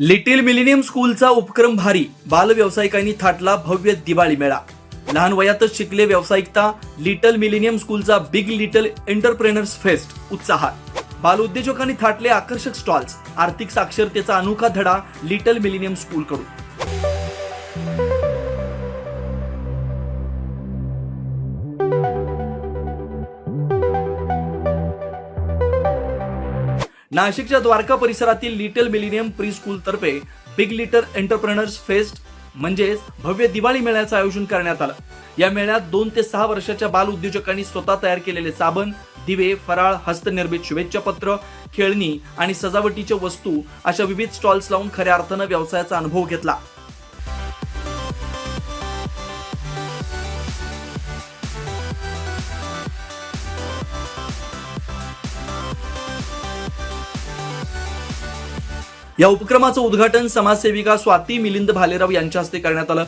Little millennium स्कूलचा उपक्रम भारी. बाल व्यावसायिकांनी थाटला भव्य दिवाळी मेळा. लहान वयातच शिकले व्यावसायिकता लिटल मिलिनियम स्कूलचा बिग लिटल एंटरप्रेनर्स फेस्ट उत्साहात. बाल उद्योजकांनी थाटले आकर्षक स्टॉल्स आर्थिक साक्षरतेचा अनोखा धडा लिटल मिलिनियम स्कूलकडून. नाशिकच्या द्वारका परिसरातील लिटल मिलिनियम प्री स्कूल तर्फे बिग लिटल एंटरप्रेनर्स फेस्ट म्हणजेच भव्य दिवाळी मेळ्याचं आयोजन करण्यात आलं. या मेळ्यात दोन ते सहा वर्षाच्या बाल उद्योजकांनी स्वतः तयार केलेले साबण दिवे फराळ हस्तनिर्मित शुभेच्छा पत्र खेळणी आणि सजावटीच्या वस्तू अशा विविध स्टॉल्स लावून खऱ्या अर्थानं व्यवसायाचा अनुभव घेतला. या उपक्रमाचं उद्घाटन समाजसेविका स्वाती मिलिंद भालेराव यांच्या हस्ते करण्यात आलं.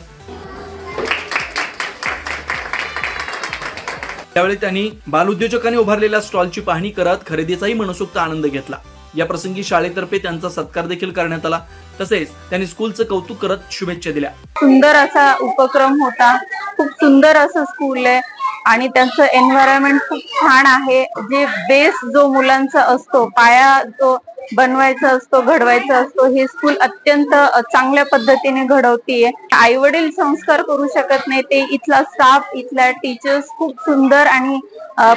त्यावेळी त्यांनी बालउद्योजकांनी उभारलेल्या स्टॉलची पाहणी करत खरेदीचाही मनसोक्त आनंद घेतला. या प्रसंगी शाळेतर्फे त्यांचा सत्कार देखील करण्यात आला. तसेच त्यांनी स्कूलचं कौतुक करत शुभेच्छा दिल्या. सुंदर असा उपक्रम होता. खूप सुंदर असं स्कूल आहे. आणि त्यांचं एन्व्हायरमेंट खूप छान आहे. जे बेस जो मुलांचा असतो पाया जो बनवायचा असतो घडवायचा असतो हे स्कूल अत्यंत चांगल्या पद्धतीने घडवतीये. आई वडील संस्कार करू शकत नाही. ते इथला स्टाफ इथल्या टीचर्स खूप सुंदर आणि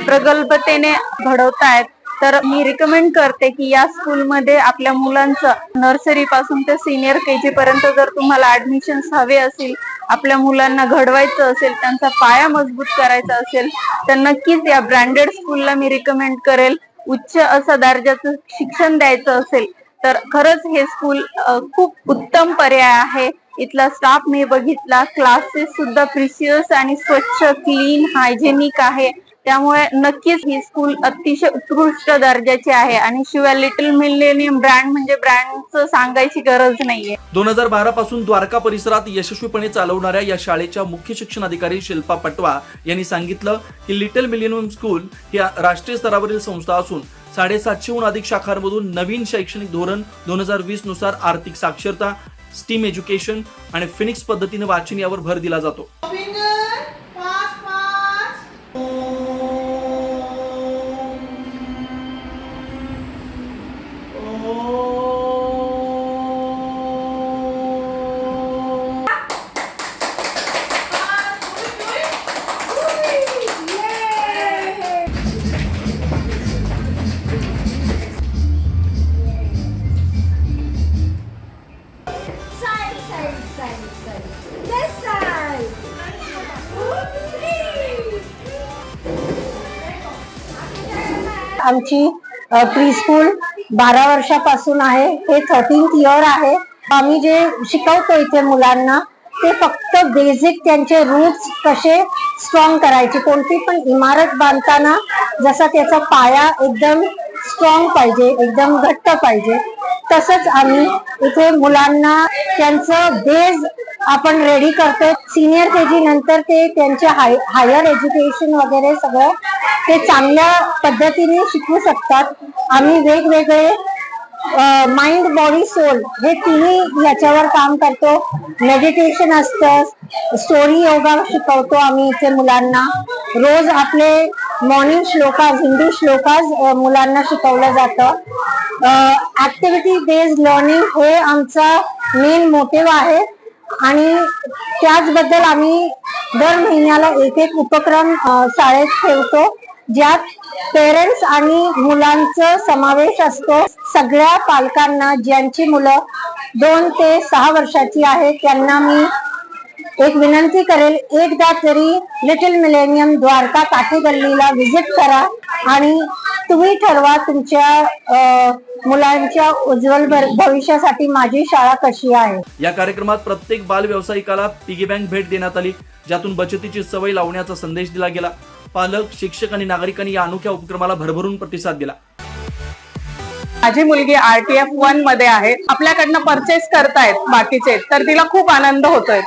प्रगल्भतेने घडवतायत. तर मी रिकमेंड करते की या स्कूलमध्ये आपल्या मुलांचं नर्सरी पासून ते सिनियर के जी पर्यंत जर तुम्हाला ऍडमिशन हवे असतील आपल्या मुलांना घडवायचं असेल त्यांचा पाया मजबूत करायचा असेल तर नक्कीच या ब्रँडेड स्कूलला मी रिकमेंड करेल. उच्च असं दर्जाचं शिक्षण द्यायचं असेल तर खरंच हे स्कूल खूप उत्तम पर्याय आहे. इथला स्टाफ मी बघितला क्लासेस सुद्धा प्रिसियस आणि स्वच्छ क्लीन हायजेनिक आहे. त्यामुळे नक्कीच ही स्कूल अतिशय उत्कृष्ट दर्जाची आहे आणि शिवाय लिटल मिलेनियम ब्रँड म्हणजे ब्रँडचं सांगायची गरज नाहीये. दोन हजार बारा पासून द्वारका परिसरात यशस्वीपणे चालवणाऱ्या या शाळेच्या मुख्य शिक्षण अधिकारी शिल्पा पटवा यांनी सांगितलं की लिटल मिलेनियम स्कूल ही राष्ट्रीय स्तरावरील संस्था असून साडेसातशेहून अधिक शाखांमधून नवीन शैक्षणिक धोरण दोन हजार वीसनुसार आर्थिक साक्षरता स्टीम एज्युकेशन आणि फिनिक्स पद्धतीने वाचन यावर भर दिला जातो. आमची प्री स्कूल बारा वर्षापासून आहे. हे थर्टीन्थ इयर आहे. आम्ही जे शिकवतो इथे मुलांना ते फक्त बेसिक त्यांचे रूट्स कसे स्ट्रॉंग करायचे कोणती पण इमारत बांधताना जसा त्याचा पाया एकदम स्ट्रॉंग पाहिजे एकदम घट्ट पाहिजे तसंच आम्ही इथे मुलांना त्यांचं बेज आपण रेडी करतो सिनियर के जी नंतर ते त्यांचे हाय हायर एज्युकेशन वगैरे सगळं ते चांगल्या पद्धतीने शिकू शकतात. आम्ही वेगवेगळे माइंड बॉडी सोल हे तिन्ही याच्यावर काम करतो. मेडिटेशन असतं स्टोरी योगा शिकवतो आम्ही इथे मुलांना. रोज आपले मॉर्निंग श्लोकाज हिंदी श्लोकाज मुलांना शिकवलं जातं. ऍक्टिव्हिटी बेस्ड लर्निंग हे आमचा मेन मोटिव्ह आहे. आणि त्याचबद्दल आम्ही दर महिन्याला एक एक उपक्रम शाळेत ठेवतो ज्यात पेरेंट्स आणि मुलांचं समावेश असतो. सगळ्या पालकांना ज्यांची मुलं दोन ते सहा वर्षाची आहेत त्यांना मी एक विनंती करेल एकदा तरी लिटिल मिलेनियम द्वारका काठी गल्लीला व्हिजिट करा आणि तुम्ही ठरवा तुमच्या मुलांच्या उज्ज्वल भविष्यासाठी माझी शाळा कशी आहे? या कार्यक्रमात प्रत्येक बाल व्यावसायिकाला पिगी बँक भेट देण्यात आली ज्यातून बचतीची सवय लावण्याचा संदेश दिला गेला. पालक शिक्षक आणि नागरिकांनी या अनोख्या उपक्रमाला भरभरून प्रतिसाद दिला. माझी मुलगी आर टी एफ वनमध्ये आहे. आपल्याकडनं परचेस करतायत बाकीचे तर तिला खूप आनंद होतोय.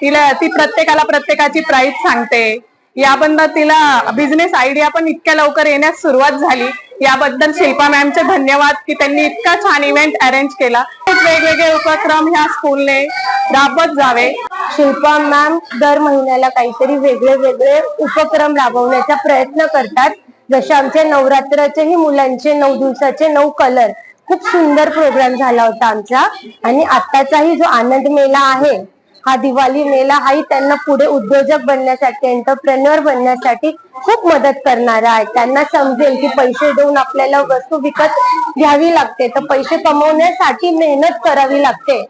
तिला ती प्रत्येकाला प्रत्येकाची प्राइस सांगते. याबद्दल तिला बिझनेस आयडिया पण इतक्या लवकर येण्यास सुरुवात झाली. याबद्दल शिल्पा मॅमचे धन्यवाद की त्यांनी इतका छान इव्हेंट अरेंज केला. खूप वेगवेगळे उपक्रम ह्या स्कूलने राबवत जावे. शिल्पा मॅम दर महिन्याला काहीतरी वेगळे वेगळे उपक्रम राबवण्याचा प्रयत्न करतात. जसे आमचे नवरात्राचेही मुलांचे नऊ दिवसाचे नऊ कलर खूप सुंदर प्रोग्राम झाला होता आमचा. आणि आत्ताचाही जो आनंद मेला आहे हा दिवाळी मेला हाही त्यांना पुढे उद्योजक बनण्यासाठी एंटरप्रेन्युअर बनण्यासाठी खूप मदत करणारा आहे. त्यांना समजेल की पैसे देऊन आपल्याला वस्तू विकत घ्यावी लागते. तर पैसे कमवण्यासाठी मेहनत करावी लागते.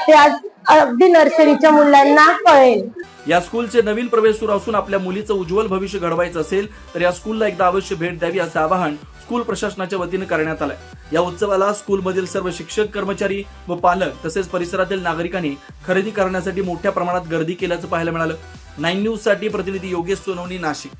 ते आज अगदी नर्सरीच्या मुलांना कळेल. या स्कूलचे नवीन प्रवेश सुरू असून आपल्या मुलीचं उज्ज्वल भविष्य घडवायचं असेल तर या स्कूलला एकदा अवश्य भेट द्यावी असं आवाहन स्कूल प्रशासनाच्या वतीने करण्यात आलंय. या उत्सवाला स्कूलमधील सर्व शिक्षक कर्मचारी व पालक तसेच परिसरातील नागरिकांनी खरेदी करण्यासाठी मोठ्या प्रमाणात गर्दी केल्याचं पाहायला मिळालं. नाईन न्यूजसाठी प्रतिनिधी योगेश सोनवणी नाशिक.